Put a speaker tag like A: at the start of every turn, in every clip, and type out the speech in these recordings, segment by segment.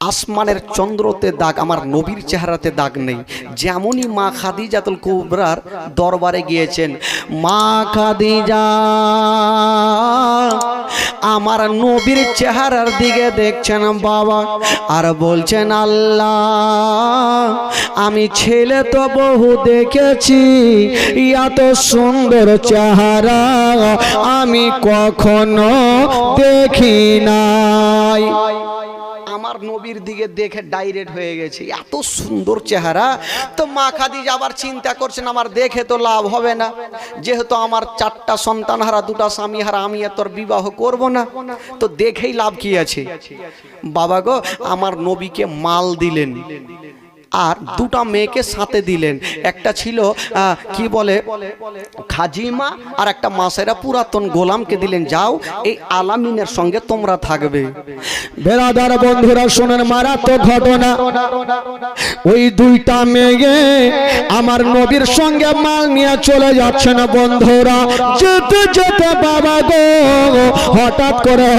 A: আসমানের চন্দ্রতে দাগ, আমার নবীর চেহারাতে দাগ নেই। যেমনই মা খাদিজাতুল কুবরার দরবারে গিয়েছেন, মা খাদিজা, আমার নবীর চেহারার দিকে দেখছেন বাবা, আর বলছেন, আল্লাহ, আমি ছেলে তো বহু দেখেছি, এত সুন্দর চেহারা আমি কখনো দেখি নাই। আমার নবীর দিকে দেখে ডাইরেক্ট হয়ে গেছে। এত সুন্দর চেহারা। তো মা খাদি আবার চিন্তা করছেন, আমার দেখে তো লাভ হবে না। যেহেতু আমার চারটা সন্তান, হারা দুটা স্বামী, হারা আমি তোর বিবাহ করব না। তো দেখেই লাভ কি আছে? বাবা গো, আমার নবীকে মাল দিলেন। আর দুটা মেয়েকে সাথে দিলেন। একটা ছিল কি বলে, খাজিমা, আর একটা মাসেরা পুরাতন গোলামকে দিলেন। যাও, এই আলামিনের সঙ্গে তোমরা থাকবে।
B: বেরাদার বন্ধুরা, শোনেন মারাত্মক ঘটনা। ওই দুইটা মেয়ে আমার নবীর সঙ্গে মাল নিয়ে চলে যাচ্ছে না বন্ধুরা। যেতে যেতে, বাবা গো, হঠাৎ করে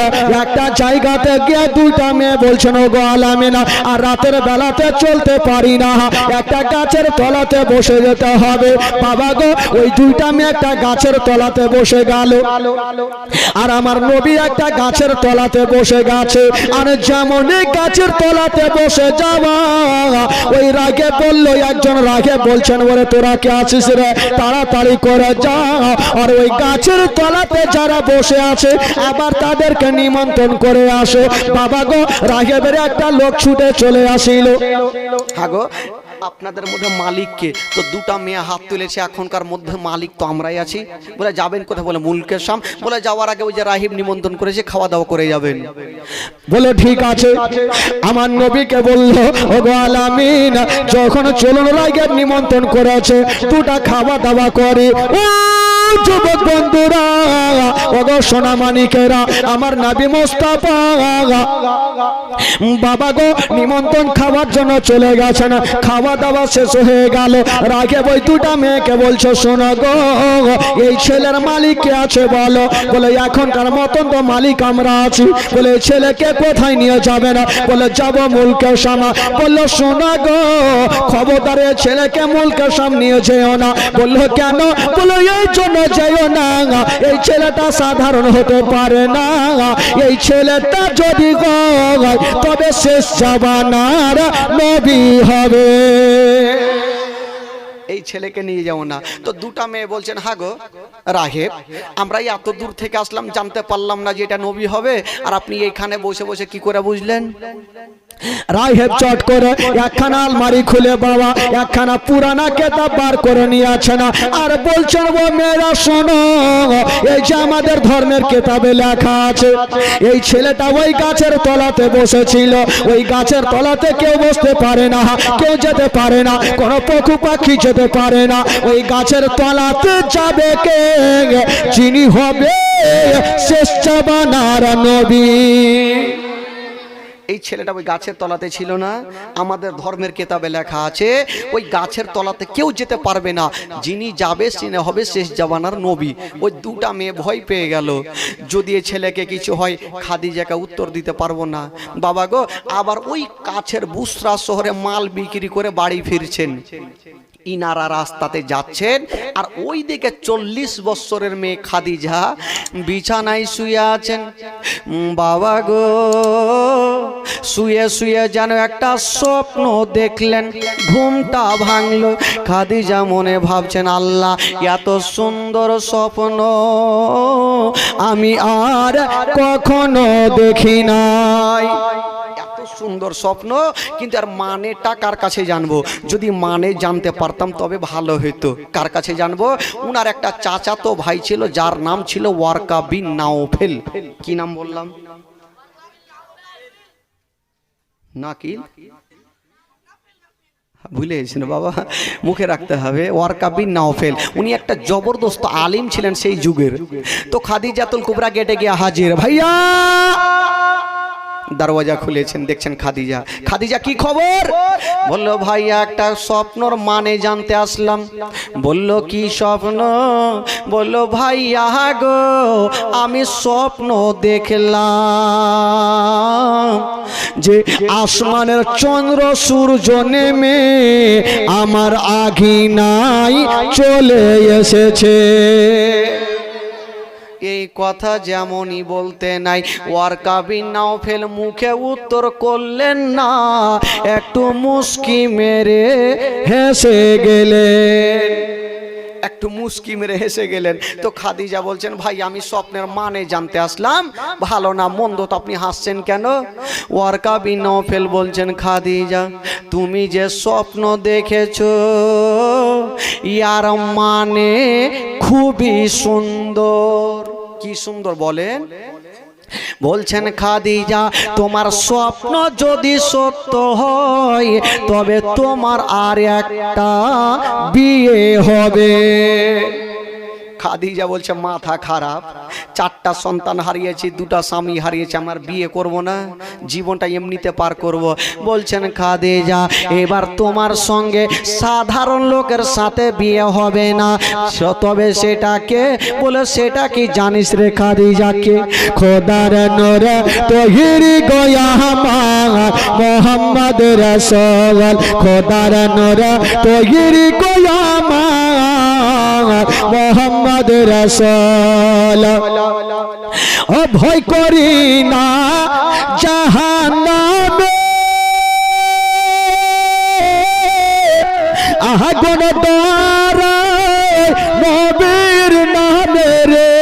B: একটা জায়গাতে গিয়ে দুইটা মেয়ে বলছেন ও গো আলামিনা, আর রাতের বেলাতে চলতে পারি না। একটা গাছের তলাতে বসে যেতে হবে। বাবা গো, ওই দুইটা মেয়ে একটা গাছের তলাতে বসে গেল। আর আমার নবী একটা গাছের তলাতে বসে গেছে। আর যেমন গাছের তলাতে বসে যাওয়া ওই রাগে বলল, একজন রাগে বলছেন, ওরে, তোরা কে আছিস রে? তাড়াতাড়ি করে যা। আর ওই গাছের তলাতে যারা বসে আছে, আবার তাদেরকে নিমন্ত্রণ করে আসো। বাবা গো রাগেবের একটা লোক ছুটে চলে আসিল।
A: হাগো আপনাদের মধ্যে মালিককে তো দুটা মেয়ে হাত তুলেছে এখনকার মধ্যে মালিক তো আমরাই আছি। বলে যাবেন কোথায়? বলে মুলকের সাম বলে যাওয়ার আগে ওই যে রাহিব নিমন্ত্রণ করেছে খাওয়া দাওয়া করে যাবেন।
B: বলে, ঠিক আছে। আমার নবীকে বলল ও গো আলামিন, যখন চলন লাগে নিমন্ত্রণ করেছে, দুটা খাওয়া দাওয়া করে। যুবক বন্ধুরা ও গো সোনা মানিকেরা, আমার নাবি মোস্তাফা, বাবা গো, নিমন্ত্রণ খাওয়ার জন্য চলে গেছেন। খাওয়া দাওয়া শেষ হয়ে গেল। রাগে বই দুটা মেয়েকে বলছো, শোনো গো, এই ছেলের মালিক কে আছে বলো? বলে, এখনকার মতন তো মালিক আমরা আছি। বলে ছেলেকে কোথায় নিয়ে যাবে না বলে, যাব মুলকে সামা বলল, শোনা গো খবরদারে ছেলেকে মুলকে সাম নিয়ে যেও না। বলল, কেন? বলল এই জন্য যেও না এই ছেলেটা সাধারণ হতে পারে না এই ছেলেটা যদি তবে শেষ জাবানার নবী হবে।
A: এই ছেলেকে নিয়ে যাও না। তো দুটা মেয়ে বলছেন হাগো রাহেব আমরা এত দূর থেকে আসলাম, জানতে পারলাম না যে এটা নবী হবে। আর আপনি এইখানে বসে বসে কি করে বুঝলেন?
B: রাহেব চট করে একখানা আলমারি খুলে, বাবা, একখানা পুরানা কেতাব বার করে নিয়ে আছে না। আর বলছেন, ও মেয়েরা, শোনো, এই যে আমাদের ধর্মের কেতাবে লেখা আছে, এই ছেলেটা ওই গাছের তলাতে বসেছিল। ওই গাছের তলাতে কেউ বসতে পারে না, কেউ যেতে পারে না। কোন পশু পাখি যেতে পারে না। ওই গাছের তলাতে যাবে কে? যিনি হবে চাবানার নবী।
A: এই ছেলেটা ওই গাছের তলাতে ছিল না। আমাদের ধর্মের কেতাবে লেখা আছে, ওই গাছের তলাতে কেউ যেতে পারবে না। যিনি যাবে সিনে হবে শেষ জাবানার নবী। ওই দুটা মেয়ে ভয় পেয়ে গেল। যদি এ ছেলেকে কিছু হয় খাদি খাদিজাকে উত্তর দিতে পারব না। বাবা গো, আবার ওই কাছের বুসরা শহরে মাল বিক্রি করে বাড়ি ফিরছেন। ইনারা রাস্তাতে যাচ্ছেন। আর ওই দিকে চল্লিশ বৎসরের মেয়ে খাদিজা বিছানায় শুয়ে আছেন। বাবা গো, শুয়ে শুয়ে যেন একটা স্বপ্ন দেখলেন। ঘুমটা ভাঙলো। খাদিজা মনে ভাবছেন, আল্লাহ, এত সুন্দর স্বপ্ন আমি আর কখনো দেখি নাই। সুন্দর স্বপ্ন, কিন্তু আর মানেটা কার কাছে জানব? যদি মানে জানতে পারতাম তবে ভালো হতো কার কাছে জানব? উনার একটা চাচাতো ভাই ছিল, যার নাম ছিল ওয়ার্কা বিন নাওফেল। কি নাম বললাম? নাকিল? ভুলে গেছেন বাবা, মুখে রাখতে হবে। ওয়ার্কা বিন নাওফেল, উনি একটা জবরদস্ত আলিম ছিলেন সেই যুগের। তো খাদিজাতুল কুবরা গেটে গিয়ে হাজির, ভাইয়া! দরওয়াজা খুলেছেন, দেখছেন খাদিজা। খাদিজা, কি খবর? বলল, ভাই, একটা স্বপ্নর মানে জানতে আসলাম। বলল, কি স্বপ্ন? বলল, ভাই গো, আমি স্বপ্ন দেখলাম
B: যে আসমানের চন্দ্র সূর্য নেমে আমার আঘিনাই চলে এসেছে।
A: এই কথা যেমনই বলতে নাই। ওয়ার কাবিন নাও ফেল মুখে উত্তর করলেন না, একটু মুস্কি মেরে
B: হেসে গেলে
A: একটু মুস্কি মেরে হেসে গেলেন। তো খাদিজা বলছেন, ভাই, আমি স্বপ্নের মানে জানতে আসলাম। ভালো না, মন্দ তো আপনি হাসছেন কেন? ওয়ারকা বিন নফেল বলছেন, খাদিজা, তুমি যে স্বপ্ন দেখেছ, ইয়ার মানে খুবই সুন্দর। কি সুন্দর বলেন? বলছেন, খাদিজা, তোমার স্বপ্ন যদি সত্য হয়, তবে তোমার আর একটা
B: বিয়ে হবে।
A: খাদিজা বলছে, মাথা খারাপ। চারটা সন্তান হারিয়েছি, দুটা স্বামী হারিয়েছি, আমার বিয়ে করব না, জীবনটা এমনিতে পার করব। বলছেন, খাদিজা, এবার তোমার সঙ্গে সাধারণ লোকের সাথে বিয়ে হবে না। তবে সেটাকে বলে, সেটা কি জানিস রে
B: খাদিজাকে? খোদার নূর তহিরি গয়া মোহাম্মদ রসল। খোদার নূর তহিরি গয়া মোহাম্মদ রসল। ও ভয় করি না আগুন দ্বারায় নবীর নামে রে।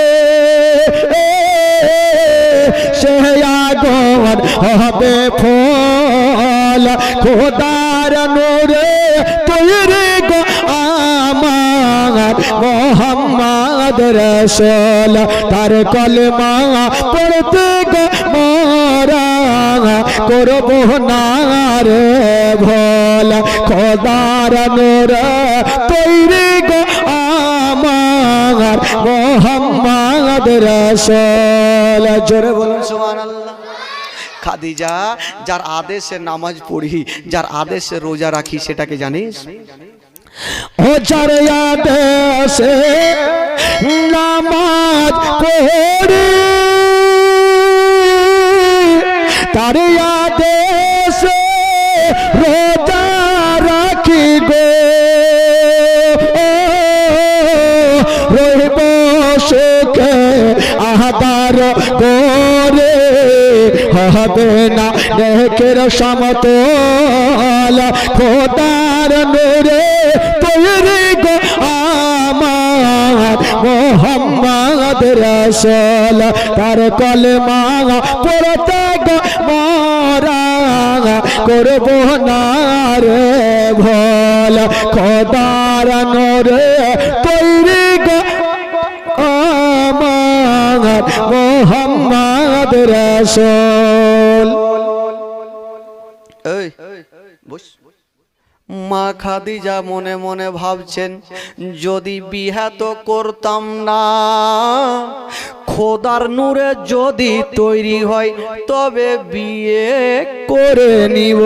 B: সে আগুন হবে ফল, খোদার নোরে তৈরি মোহাম্মদ রসল, তার কলমা পড়তে মোরা, করব না রে ভোল, খোদার নোর তৈরি গো আমার, মোহাম্মদ রসল। জোরে বলুন,
A: সুবহানাল্লাহ। খাদিজা, যার আদেশে নামাজ পড়ি, যার আদেশে রোজা রাখি, সেটাকে জানিস?
B: ও যার আদেশে নামাজ পড়ি, তার আদেশে রোজা রাখি গো। রইব সুখে আহাদার করে হবে না নেকের সমতল খোদার নূরে তৈরি গো আমার মোহাম্মদ রসল। তার কলমা পড়তে গো মরা করব না রে ভোল। খোদার নূরে তৈরি গো আমার মোহাম্মদ রসল।
A: মা খাদিজা মনে মনে ভাবছেন, যদি বিহা তো করতাম না, খোদার নূরে যদি তৈরি হয়, তবে বিয়ে করে নিব।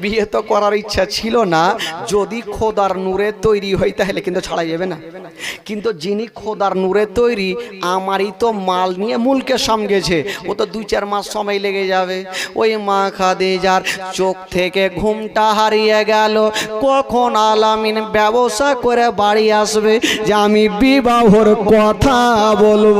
A: বিয়ে তো করার ইচ্ছা ছিল না। যদি খোদার নূরে তৈরি হয়, তাহলে কিন্তু ছাড়া যাবে না। কিন্তু যিনি খোদার নূরে তৈরি, আমারই তো মাল নিয়ে মুলকে সামগেছে। ও তো দুই চার মাস সময় লেগে যাবে। ওই মা খাদে যার চোখ থেকে ঘুমটা হারিয়ে গেল। কখন আলামিন ব্যবসা করে বাড়ি আসবে, যে আমি বিবাহর কথা বলব।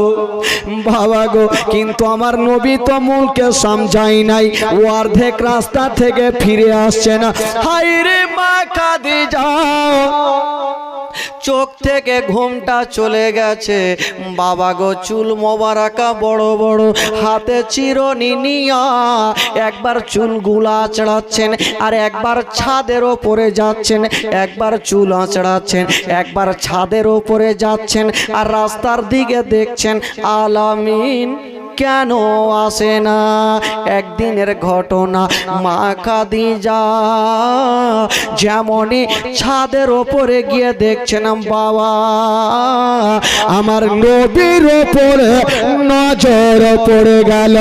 A: বাবা গো, কিন্তু আমার নবী তো মুলকে সমঝাই নাই। ও অর্ধেক রাস্তা থেকে ফিরে আসছে না। হাই রে মা, কাঁদে যাও। চোখ থেকে ঘুমটা চলে গেছে। বাবা গো, চুল মোবারকা বড় বড়। হাতে চিরনি নিয়া একবার চুলগুলা আঁচড়াচ্ছেন আর একবার ছাদের ওপরে যাচ্ছেন। একবার চুল আঁচড়াচ্ছেন, একবার ছাদের ওপরে যাচ্ছেন আর রাস্তার দিকে দেখছেন। আলামিন। কেন আসে না? একদিনের ঘটনা মা যা যেমনই ছাদের ওপরে গিয়ে দেখছেন বাবা,
B: আমার নবীর ওপরে নজর পড়ে গেল।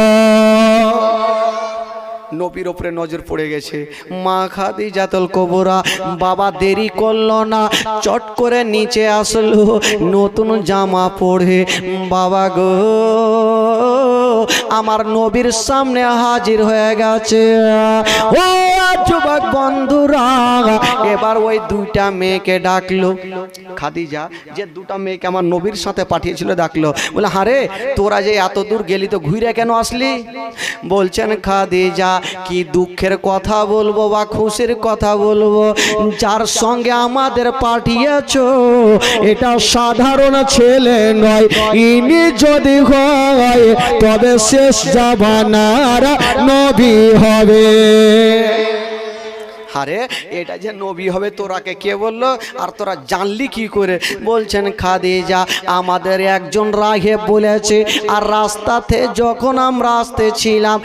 A: নবীর ওপরে নজর পড়ে গেছে। মা খাদি জাতল কবরা, বাবা দেরি করল না, চট করে নিচে আসলো, নতুন জামা পরে বাবা গো। আমার নবীর সামনে হাজির হয়ে গেছে। ও যুবক বন্ধুরা, এবার ওই দুইটা মেয়েকে ডাকলো। খাদিজা, যে দুটা মেয়েকে আমার নবীর সাথে পাঠিয়েছিল ডাকলো। বলে, হারে, তোরা যে এত দূর গেলি তো ঘুরে কেন আসলি? বলছেন, খাদিজা, কি দুঃখের কথা বলব বা খুশির কথা বলব? যার সঙ্গে আমাদের পাঠিয়েছ,
B: এটা সাধারণ ছেলে নয়। ইনি যদি হয়, তবে শেষ জবানারা নবী হবে।
A: আরে, এটা যে নবী হবে, তোরাকে কে বলল? আর তোরা জানলি কি করে? বলছেন, খাদিজা, আমাদের একজন রাহেব বলেছে, আর রাস্তাতে যখন আমরা আসতেছিলাম,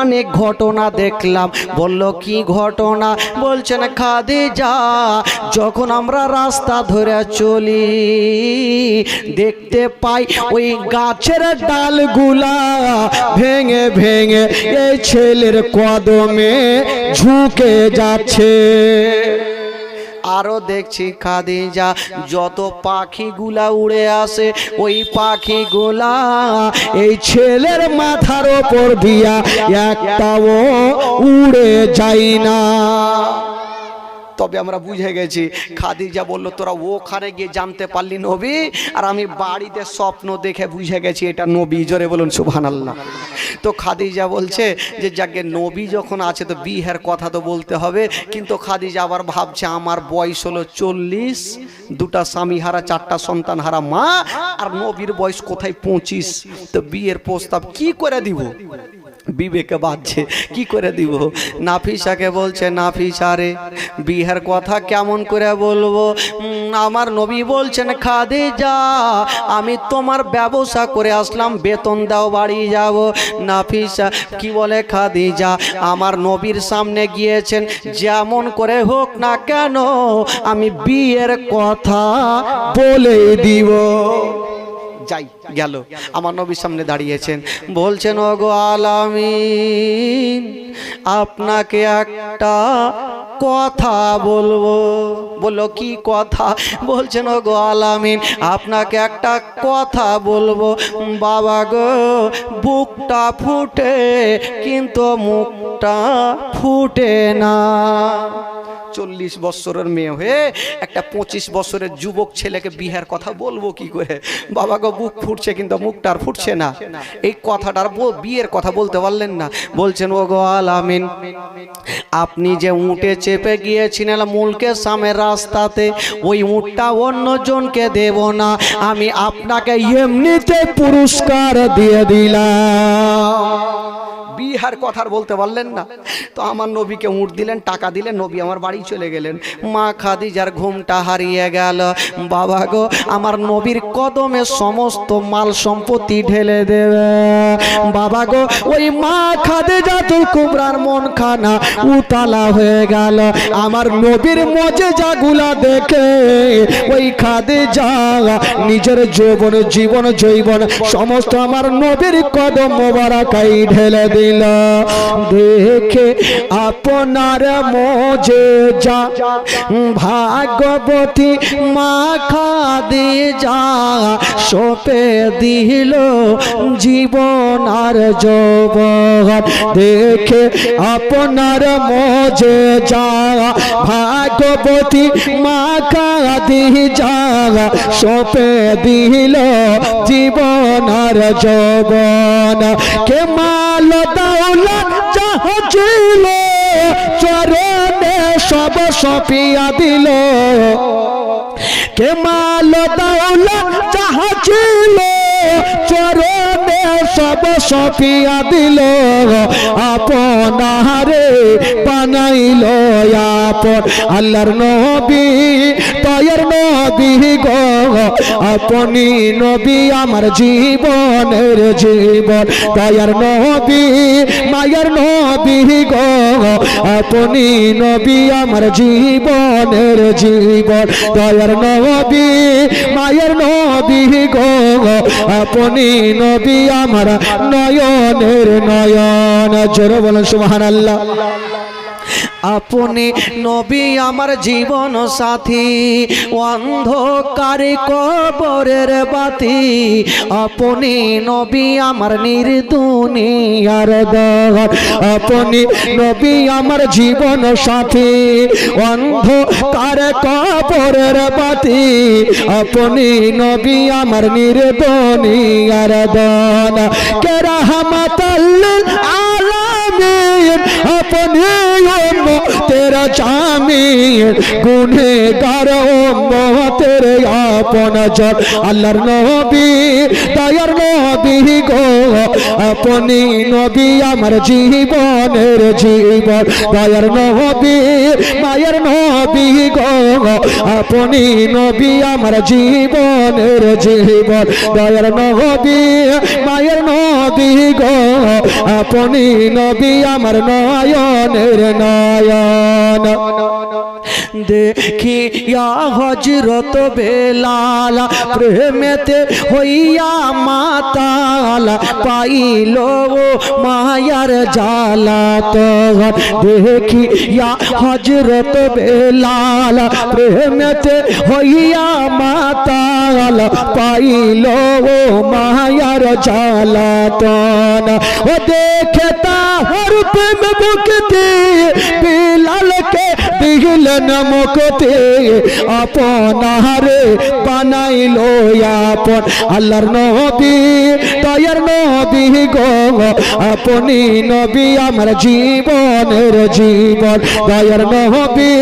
A: অনেক ঘটনা দেখলাম। বলল, কি ঘটনা? বলছেন, খাদিজা, যখন আমরা রাস্তা ধরে চলি, দেখতে পাই ওই গাছের
B: ডালগুলা ভেঙে ভেঙে, এই ছেলের কদমে ঝুঁকে যাচ্ছে।
A: আরও দেখছি খাদি যা যত পাখিগুলা উড়ে আসে, ওই পাখি পাখিগুলা
B: এই ছেলের মাথার ওপর দিয়া একটাও উড়ে যায় না।
A: তবে আমরা বুঝে গেছি, খাদিজা বলল, তোরা ওখানে গিয়ে জানতে পারলি নবী? আর আমি বাড়িতে স্বপ্ন দেখে বুঝে গেছি, এটা নবী। জোরে বলুন সুবহান আল্লাহ তো খাদিজা বলছে যে, যাকে নবী যখন আছে তো বিহের কথা তো বলতে হবে। কিন্তু খাদিজা আবার ভাবছে, আমার বয়স হলো চল্লিশ, দুটা স্বামী হারা, চারটা সন্তান হারা, মা, আর নবীর বয়স কোথায় পঁচিশ? তো বিয়ের প্রস্তাব কি করে দিব? বিবেকে বাজছে কি করে দিব? নাফিসাকে বলছে, নাফিসা রে, বিহার কথা কেমন করে বলব? আমার নবী বলছেন খাদে যা আমি তোমার ব্যবসা করে আসলাম, বেতন দাও, বাড়ি যাব। নাফিসা, কি বলে খাদি যা আমার নবীর সামনে গিয়েছেন, যেমন করে হোক না কেন, আমি বিয়ের কথা
B: বলে দিব।
A: যাই গেল। আমার নবীর সামনে দাঁড়িয়েছেন। বলছেন ওগো আলামিন আপনাকে একটা কথা বলব? বলল কি কথা? বলছেন, ওগো আলামিন, আপনাকে একটা কথা বলব। বাবা গো, বুকটা ফুটে, কিন্তু মুখটা ফুটে না। চল্লিশ বছরের মেয়ে হয়ে একটা পঁচিশ বছরের যুবক ছেলেকে বিহার কথা বলব কি করে? বাবা গো, বুক ফুটছে, কিন্তু মুখটা আর ফুটছে না। এই কথাটার বিয়ের কথা বলতে পারলেন না। বলছেন ও গো আলামিন, আপনি যে উঁটে চেপে গিয়েছিলেন মুলকের সামনে রাস্তাতে। ওই মুখটা অন্য জনকে দেব না। আমি আপনাকে এমনিতে পুরস্কার দিয়ে দিলাম। বিহার কথার বলতে পারলেন না। তো আমার নবীকে উঁট দিলেন, টাকা দিলেন, নবী আমার বাড়ি চলে গেলেন। মা খাদিজার ঘুমটা হারিয়ে গেল। বাবা গো, আমার নবীর কদমে সমস্ত মাল সম্পত্তি ঢেলে দেবে। বাবা গো, ওই মা খাদিজা তুল কুমরার মন খানা উতালা হয়ে গেল। আমার নবীর মজে জাগুলা দেখে ওই খাদে খাদিজা নিজের যৌবন, জীবন জৈবন সমস্ত আমার নবীর কদম মোবারকাই ঢেলে দিল। দেখে আপনার মজে যা। ভাগবতী মা খাদি যা। সোপে দিল জীবন আর যৌবন। দেখে আপনার মজে যা। ভাগবতী মা খাদি যা। সোপে দিল জীবন আর যৌবন। কে মাল দাউলা যাহা চরণে সব সপিয়া দিল। কে মাল দাউলা যাহা চরণে সব সপিয়া দিল। আপনারে বানাইল
B: আপন। আল্লাহর নবী তয়ের নবী গো। আপনি নবী আমার জীবনের জীবন। দয়ার নবী, মায়ের নবী গো। আপনি নবী আমার জীবনের জীবন। দয়ার নবী মায়ের নদী গো আপনি নবী আমার নয়নের নয়ন। জোর বলেন সুবহানাল্লাহ।
A: আপনি নবী আমার জীবন সাথী, অন্ধকারে কবরের বাতি। আপনি নবী আমার নির্দুনিয়ার দর
B: আপনি নবী আমার জীবন সাথী, অন্ধকার কবরের বাতি। আপনি নবী আমার নির্দনিয়ার দান কেরাহমাতাল্লিল আলামিন জামিন গুনেগার উম্মতের আপন জন। আল্লাহর নবী, দয়ার নবী গো, আপনি নবী আমার জীবনের জীবন। দয়ার নবী, মায়ের নবী গো, আপনি নবী আমার জীবনের জীবন। দয়ার নবী, মায়ের নবী গো, আপনি নবী আমার নয়নের নয়ন।
A: দেখিয়া হজরত বেলাল প্রেমেতে হইয়া মাতাল পাইল ও মায়ার জালা তখন দেখিয়া হজরত বেলাল প্রেমেতে হইয়া মাতাল পাইল ও মায়ার জালা তন ও দেখে তাহর প্রেম বুকতে বেলালকে দিলেন মুখতে আপনারে বানাইলো আপন। আল্লাহর নবী, দয়ার নবী গো, আপনি নবী আমার জীবনের জীবন। দয়ার নবী,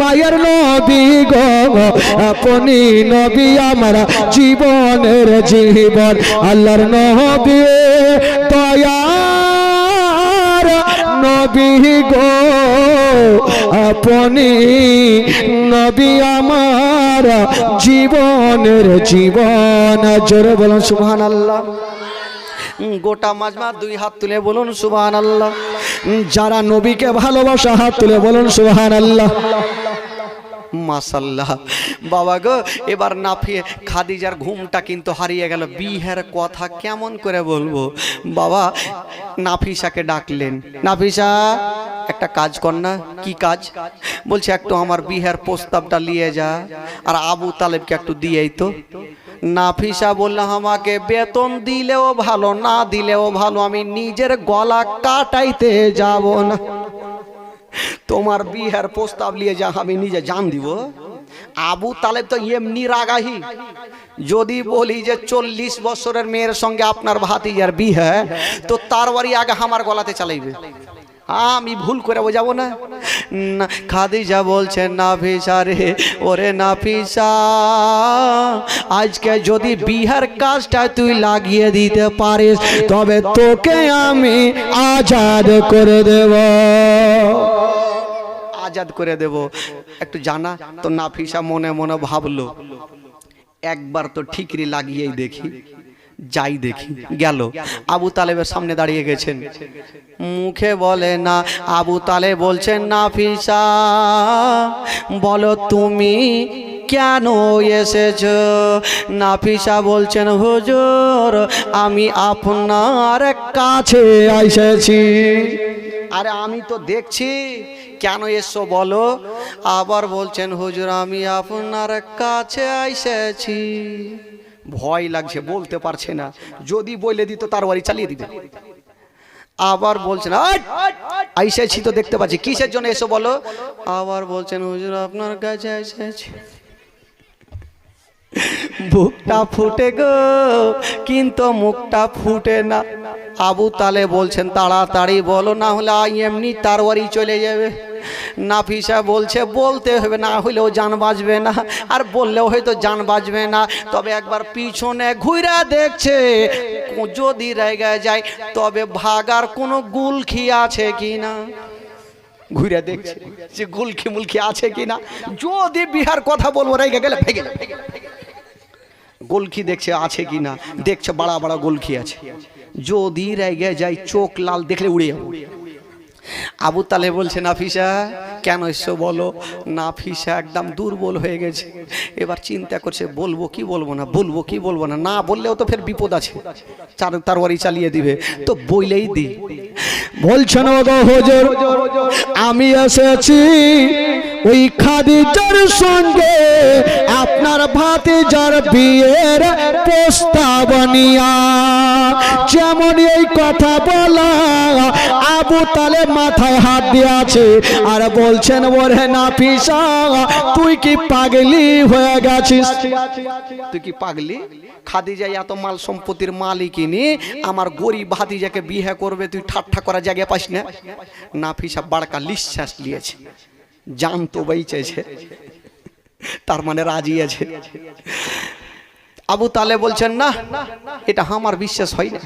A: মায়ের নবী গো, আপনি নবী আমার জীবনের জীবন। আল্লাহর নবী, দয়ার নবী গো আপনি নবী আমার জীবনের জীবন। জোরে বলুন সুহান আল্লাহ গোটা মাজমা দুই হাত তুলে বলুন সুহান আল্লাহ
B: যারা নবীকে ভালোবাসা, হাত তুলে বলুন সুবহান আল্লাহ
A: মাসাল্লাহ বাবা গো, এবার নাফিয়ে খাদিজার ঘুমটা কিন্তু হারিয়ে গেল। বিহের কথা কেমন করে বলব? বাবা, নাফিসাকে ডাকলেন, নাফিসা, একটা কাজ কর না। কি কাজ? বলছে, একটু আমার বিহের প্রস্তাবটা নিয়ে যা, আর আবু তালেবকে একটু দিয়েই তো। নাফিসা বলল, আমাকে বেতন দিলেও ভালো, না দিলেও ভালো, আমি নিজের গলা কাটাইতে যাব না। তোমার বিহার প্রস্তাব নিয়ে যা আমি নিজে জান দিব। আবু তালেব তো এমনি রাগাহি। যদি বলি যে চল্লিশ বছরের মেয়ের সঙ্গে আপনার ভাতিজার বিহে তো তার বাড়ি আগে আমার গলাতে চালাইবে। আমি ভুল করে বোঝাবো না? না, খাদিজা বলছে না রে ওরে না ফিসা আজকে যদি বিহার কাজটা তুই লাগিয়ে দিতে পারিস তবে তোকে আমি
B: আজাদ করে দেব।
A: আজাদ করে দেব। একটু জানা তো নাফিসা মনে মনে ভাবলো একবার তো ঠিকরি লাগিয়েই দেখি। যাই দেখি। গেল। আবু তালেবের সামনে দাঁড়িয়ে গেছেন। মুখে বলে না আবু তালে বলছেন নাফিসা বলো তুমি কেন এসেছ? নাফিসা বলছেন হুজুর আমি আপনার কাছে এসেছি। আরে আমি তো দেখছি। কেন এসো বলো? আবার বলছেন হুজুর আমি আপনার কাছে এসেছি। ভয় লাগছে বলতে পারছে না। যদি বলে দিত তার বাড়ি চালিয়ে দিবে। আবার বলছেন আইসেছি তো দেখতে পাচ্ছি। কিসের জন্য এসো বলো? আবার বলছেন হুজুর আপনার কাছে এসেছি বুকটা ফুটে গো কিন্তু মুখটা ফুটে না। আবু তালে বলছেন তাড়াতাড়ি বলো না হলে এমনি তার বাড়ি চলে যাবে। নাফিসা বলছে, বলতে হবে, না হলেও জান বাঁচবে না। আর বললেও হয়তো জান বাঁচবে না। তবে একবার পিছনে ঘুরে দেখছে, যদি রেগে যায়, তবে ভাগার কোনো গুলখি আছে কি না ঘুরে দেখছে যে গুলকি মুলকি আছে কিনা? যদি বিহার কথা বলব, রেগে গেলে ভেগে। গোলকি দেখছে আছে কিনা? দেখছে বড়া বড়া গোলকি আছে। যদি রেগে যায়, চোখ লাল দেখলে উড়ে যাব। আবু তালে বলছে, নাফিসা, কেন এসছো বলো? নাফিসা একদম দুর্বল হয়ে গেছে। এবার চিন্তা করছে, বলব কি বলব না, বলব কি বলব না? না, বললেও তো ফের বিপদ আছে। তারওয়ারি চালিয়ে দিবে। তো বইলেই দি
B: বলছেন আমি এসেছি ওই খাদিজার সঙ্গে আপনার ভাতিজার বিয়ের প্রস্তাবনিয়া যেমন এই কথা বলা, আবু তালে মাথায় হাত দিয়ে আছে আর বলছেন, ওরে নাফিসা, তুই কি পাগলি হয়ে গেছিস?
A: তুই কি পাগলি? খাদিজা এত মাল সম্পত্তির মালিকিনি, আমার গরিব ভাতিজাকে বিয়ে করবে, তুই ঠাট্টা করা জায়গা পাস না? নাফিসা বাড়কা লিশ্বাস নিয়েছে। জানতো বাইচেছে তার মানে রাজি আছে। আবু তালে বলছেন, না, এটা আমার বিশ্বাস হয় না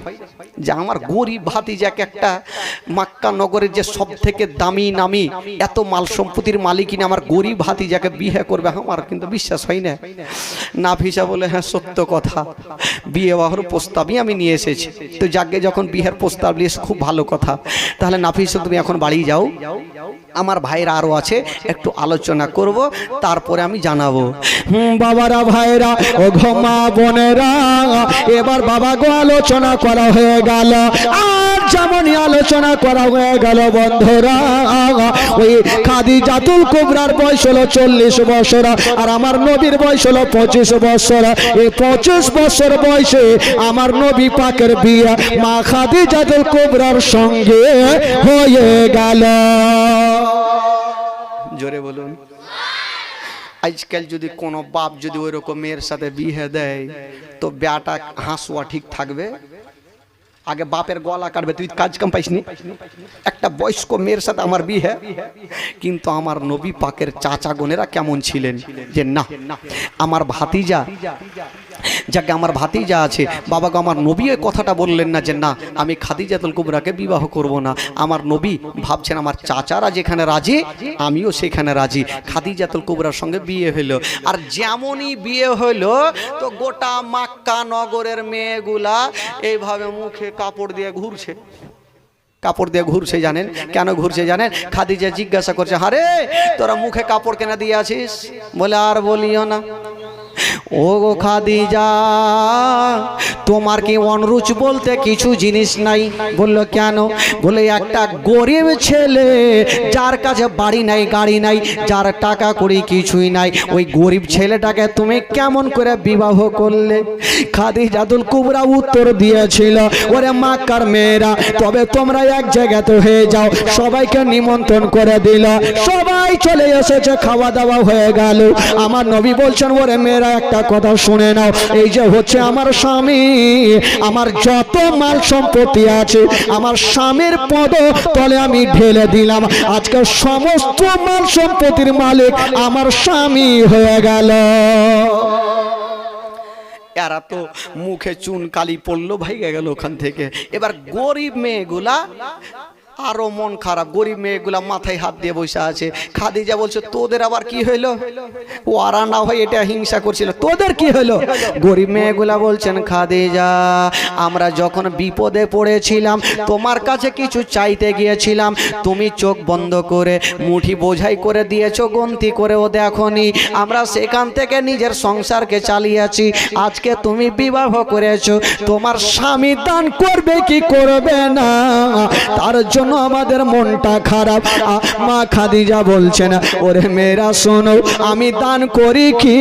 A: যে আমার গরিব ভাতিজাকে একটা মাক্কা নগরের যে সব থেকে দামি নামি এত মাল সম্পত্তির মালিকিন আমার গরিব হাতি ভাতিজাকে বিয়ে করবে, আমার কিন্তু বিশ্বাস হয় না। নাফিসা বলে হ্যাঁ সত্য কথা। বিয়ে বাহর প্রস্তাবই আমি নিয়ে এসেছি। তো যাকে যখন বিয়ের প্রস্তাব নিয়ে খুব ভালো কথা। তাহলে নাফিসা, তুমি এখন বাড়ি যাও। আমার ভাইরা আরও আছে একটু আলোচনা করব তারপরে আমি জানাব।
B: বাবারা ভাইরা ও ঘমা বোনেরা এবার বাবা গো আলোচনা করা হয়ে গেল। আর যেমনই আলোচনা করা হয়ে গেল বন্ধুরা ওই খাদি জাতুল কুবরার বয়স হলো চল্লিশ বছর আর আমার নবীর বয়স হলো পঁচিশ বছর। এই পঁচিশ বছর বয়সে আমার নবী পাকের বিয়ে মা খাদি জাতুল কুবরার সঙ্গে হয়ে গেল।
A: জোরে বলুন। আজকাল যদি কোনো বাপ যদি ওই রকম মেয়ের সাথে বিয়ে দেয়, তো বেটা হাসুয়া ঠিক থাকবে? আগে বাপের গলা কাটবে, তুই কাজ কাম পাইসনি একটা বয়স্ক মেয়ের সাথে আমার বিয়ে হ্যাঁ কিন্তু আমার নবী পাকের চাচা গোনেরা কেমন ছিলেন? যে না, আমার ভাতিজা, যাকে আমার ভাতিজা আছে বাবাকে আমার নবী ওই কথাটা বললেন না যে না, আমি খাদিজাতুল কুবরাকে বিবাহ করব না। আমার নবী ভাবছেন আমার চাচারা যেখানে রাজি, আমিও সেখানে রাজি। খাদিজাতুল কুবরার সঙ্গে বিয়ে হলো আর যেমনই বিয়ে হলো তো গোটা মাক্কা নগরের মেয়েগুলা এইভাবে মুখে কাপড় দিয়ে ঘুরছে। কাপড় দিয়ে ঘুরছে জানেন? কেন ঘুরছে জানেন? খাদিজা জিজ্ঞাসা করছে, হারে, তোরা মুখে কাপড় কেনা দিয়ে আছিস? বলে, আর বলিও না। ও গো খাদিজা, তোমার কি অনরুচ বলতে কিছু জিনিস নাই? বলল, কেন? বলে, একটা গরিব ছেলে যার কাছে বাড়ি নাই, গাড়ি নাই, যার টাকা করি কিছুই নাই, ওই গরিব ছেলেটাকে তুমি কেমন করে বিবাহ করলে? খাদিজাতুল কুবরা উত্তর দিয়েছিল, ওরে মাকার মেয়েরা, তবে তোমরা এক জায়গাতে হয়ে যাও। সবাইকে নিমন্ত্রণ করে দিল। সবাই চলে এসেছে, খাওয়া দাওয়া হয়ে গেল। আমার নবী বলছেন, ওরে মেয়েরা একটা কথা শুনে নাও। এই যে হচ্ছে আমার স্বামী, আমার যত মাল সম্পত্তি আছে, আমার স্বামীর পদ তলে আমি ঢেলে দিলাম। আজকে সমস্ত মাল সম্পত্তির মালিক আমার স্বামী হয়ে গেল। এরা তো মুখে চুন কালি পড়ল, ভাইগে গেল ওখান থেকে। এবার গরিব মেয়েগুলা আরও মন খারাপ, গরিব মেয়েগুলা মাথায় হাত দিয়ে বসে আছে। খাদিজা বলছে, তোদের আবার কি হইল? ওরা না হয় এটা হিংসা করছিল। তোদের কি হলো গরিব মেয়েগুলা বলছেন, খাদিজা, আমরা যখন বিপদে পড়েছিলাম, তোমার কাছে কিছু চাইতে গিয়েছিলাম, তুমি চোখ বন্ধ করে মুঠি বোঝাই করে দিয়েছ, গন্তি করেও দেখনি। আমরা সেখান থেকে নিজের সংসারকে চালিয়েছি। আজকে তুমি বিবাহ করেছ, তোমার স্বামী দান করবে কি করবে না? তার জন্য আমাদের মনটা খারাপ? মা খাদিজা বলছেন, ওরে মেয়েরা, শোনো, আমি দান করি কি?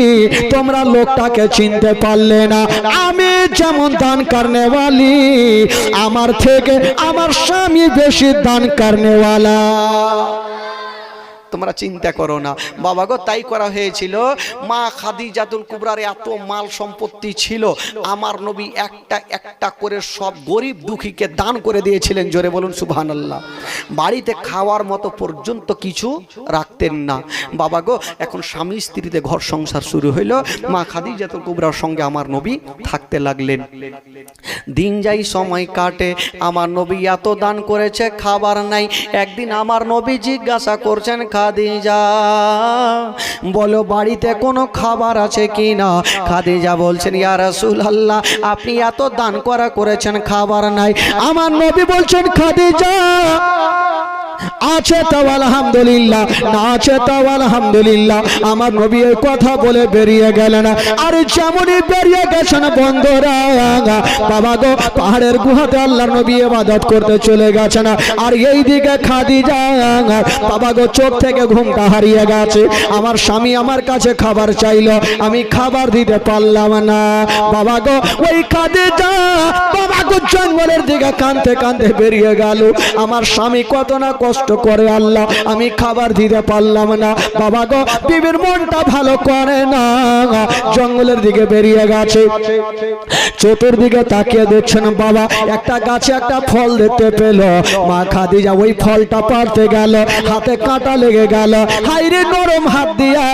A: তোমরা লোকটাকে চিনতে পারলে না। আমি যেমন দান কারণেওয়ালি আমার থেকে আমার স্বামী বেশি দান কারণেওয়ালা তোমরা চিন্তা করো না। বাবা গো তাই করা হয়েছিল। মা খাদিজাতুল কুবরার এত মাল সম্পত্তি ছিল, আমার নবী একটা একটা করে সব গরিব দুঃখীকে দান করে দিয়েছিলেন, জোরে বলুন সুবহানাল্লাহ। বাড়িতে খাওয়ার মতো পর্যন্ত কিছু রাখতেন না। বাবা গো এখন স্বামী স্ত্রীতে ঘর সংসার শুরু হইল, মা খাদিজাতুল কুবরার সঙ্গে আমার নবী থাকতে লাগলেন। দিন যাই সময় কাটে, আমার নবী এত দান করেছে, খাবার নাই। একদিন আমার নবী জিজ্ঞাসা করছেন খাদিজা বলো, বাড়িতে কোনো খাবার আছে কি না খাদিজা বলছেন, ইয়া রাসূলুল্লাহ, আপনি এত দান করা করেছেন, খাবার নাই।
B: আমার নবী বলছেন, খাদিজা! আছে তাও আলহামদুলিল্লাহ, না আছে তাও আলহামদুলিল্লাহ। আমার নবী এই কথা বলে বেরিয়ে গেলেন। আর যেমনই বেরিয়ে গেছেন বন্ধুরা, বাবা গো, পাহাড়ের গুহাতে আল্লাহর নবী ইবাদত করতে চলে গেছেন। আর এই দিকে খাদিজা, বাবা গো, চোখ থেকে ঘুমটা হারিয়ে গেছে। আমার স্বামী আমার কাছে খাবার চাইলো, আমি খাবার দিতে পারলাম না। বাবা গো, ওই খাদিজা, বাবা গো, জঙ্গলের দিকে কানতে কানতে বেরিয়ে গেল। আমার স্বামী কত না কষ্ট করে আল্লাহ, আমি খাবার দিতে পারলাম না। বাবা গো, বিবির মনটা ভালো করে না। জঙ্গলের দিকে বেরিয়ে গেছে। চতুর্দিকে তাকিয়ে দেখছেন বাবা, একটা গাছে একটা ফল দেখতে পেল। মা খাদিজা ওই ফলটা পারতে গেল, হাতে কাঁটা লেগে গেল। হাইরে নরম হাত দিয়া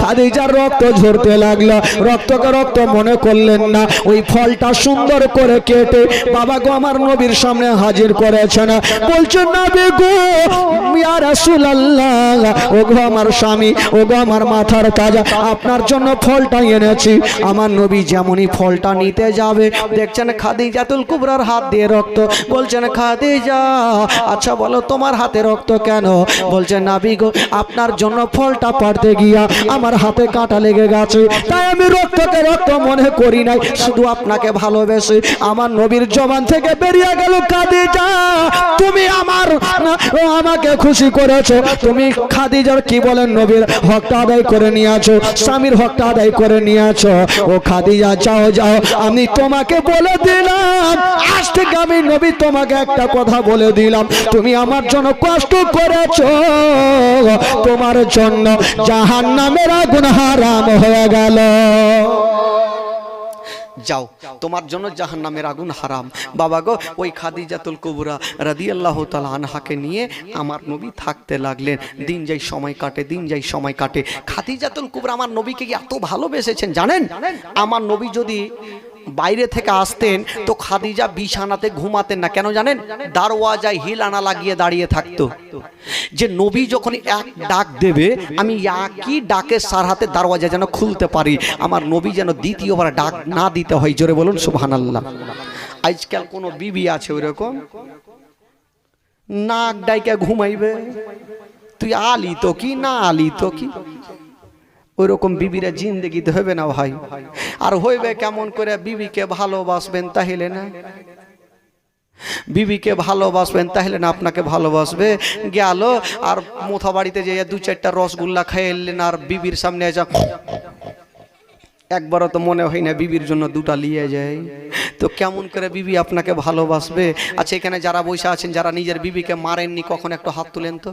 B: খাদিজার রক্ত ঝরতে লাগল। রক্তকে রক্ত মনে করলেন না, ওই ফলটা সুন্দর করে কেটে বাবা গো আমার নবীর সামনে হাজির করেছেন। বলছেন নবী গো আপনার জন্য ফলটা নিতে যাবে, দেখছেন রক্ত, বলছেন আচ্ছা হাতে রক্ত কেন? বলছেন, নাবি গো, আপনার জন্য ফলটা পারতে গিয়া আমার হাতে কাঁটা লেগে গেছে। তাই আমি রক্তকে রক্ত মনে করি নাই, শুধু আপনাকে ভালোবেসে। আমার নবীর জবান থেকে বেরিয়ে গেল, খাদিজা, তুমি আমার না, আমাকে খুশি করেছ। তুমি খাদিজার কি বলেন নবীর হকটা আদায় করে নিয়েছো? স্বামীর হকটা আদায় করে নিয়েছো। ও খাদিজা যাও যাও আমি তোমাকে বলে দিলাম। আজ থেকে আমি নবী তোমাকে একটা কথা বলে দিলাম। তুমি আমার জন্য কষ্ট করেছ। তোমার জন্য জাহান নামের আগুন হারাম হয়ে গেল।
A: যাও। তোমার জন্য জাহান নামের আগুন হারাম। বাবা গো, ওই খাদি জাতুল কবুরা রাদি আল্লাহ আনহাকে নিয়ে আমার নবী থাকতে লাগলেন। দিন যাই সময় কাটে, দিন যাই সময় কাটে। খাদিজাতুল কুবরা আমার নবীকে কি এত ভালোবেসেছেন জানেন? আমার নবী যদি বাইরে থেকে আসতেন তো খাদিজা বিছানাতে ঘুমাতেন না। কেন জানেন? দারওয়াজায় হিল আনা লাগিয়ে দাঁড়িয়ে থাকতো। যে নবী যখন এক ডাক দেবে, আমি একই ডাকে সার হাতে দারওয়াজা যেন খুলতে পারি। আমার নবী যেন দ্বিতীয়বার ডাক না দিতে হয়। জোরে বলুন সুবহান আল্লাহ আজকাল কোনো বিবি আছে ওইরকম? নাক ডাইকে ঘুমাইবে। তুই আলি তো কি, না আলি তো কি? ওইরকম বিবিরা জিন্দগিতে হবে না ভাই। আর হইবে কেমন করে বিবিকে ভালোবাসবেন তাহলে না? বিবিকে ভালোবাসবেন তাহলে না আপনাকে ভালোবাসবে? গেল আর মোথা বাড়িতে যে দু চারটা রসগোল্লা খেয়ে এলেন আর বিবির সামনে যা একবারও তো মনে হয় না বিবির জন্য দুটা নিয়ে যায়। তো কেমন করে বিবি আপনাকে ভালোবাসবে? আচ্ছা এখানে যারা বসে আছেন, যারা নিজের বিবিকে মারেননি, কখন একটু হাত তুলেন তো?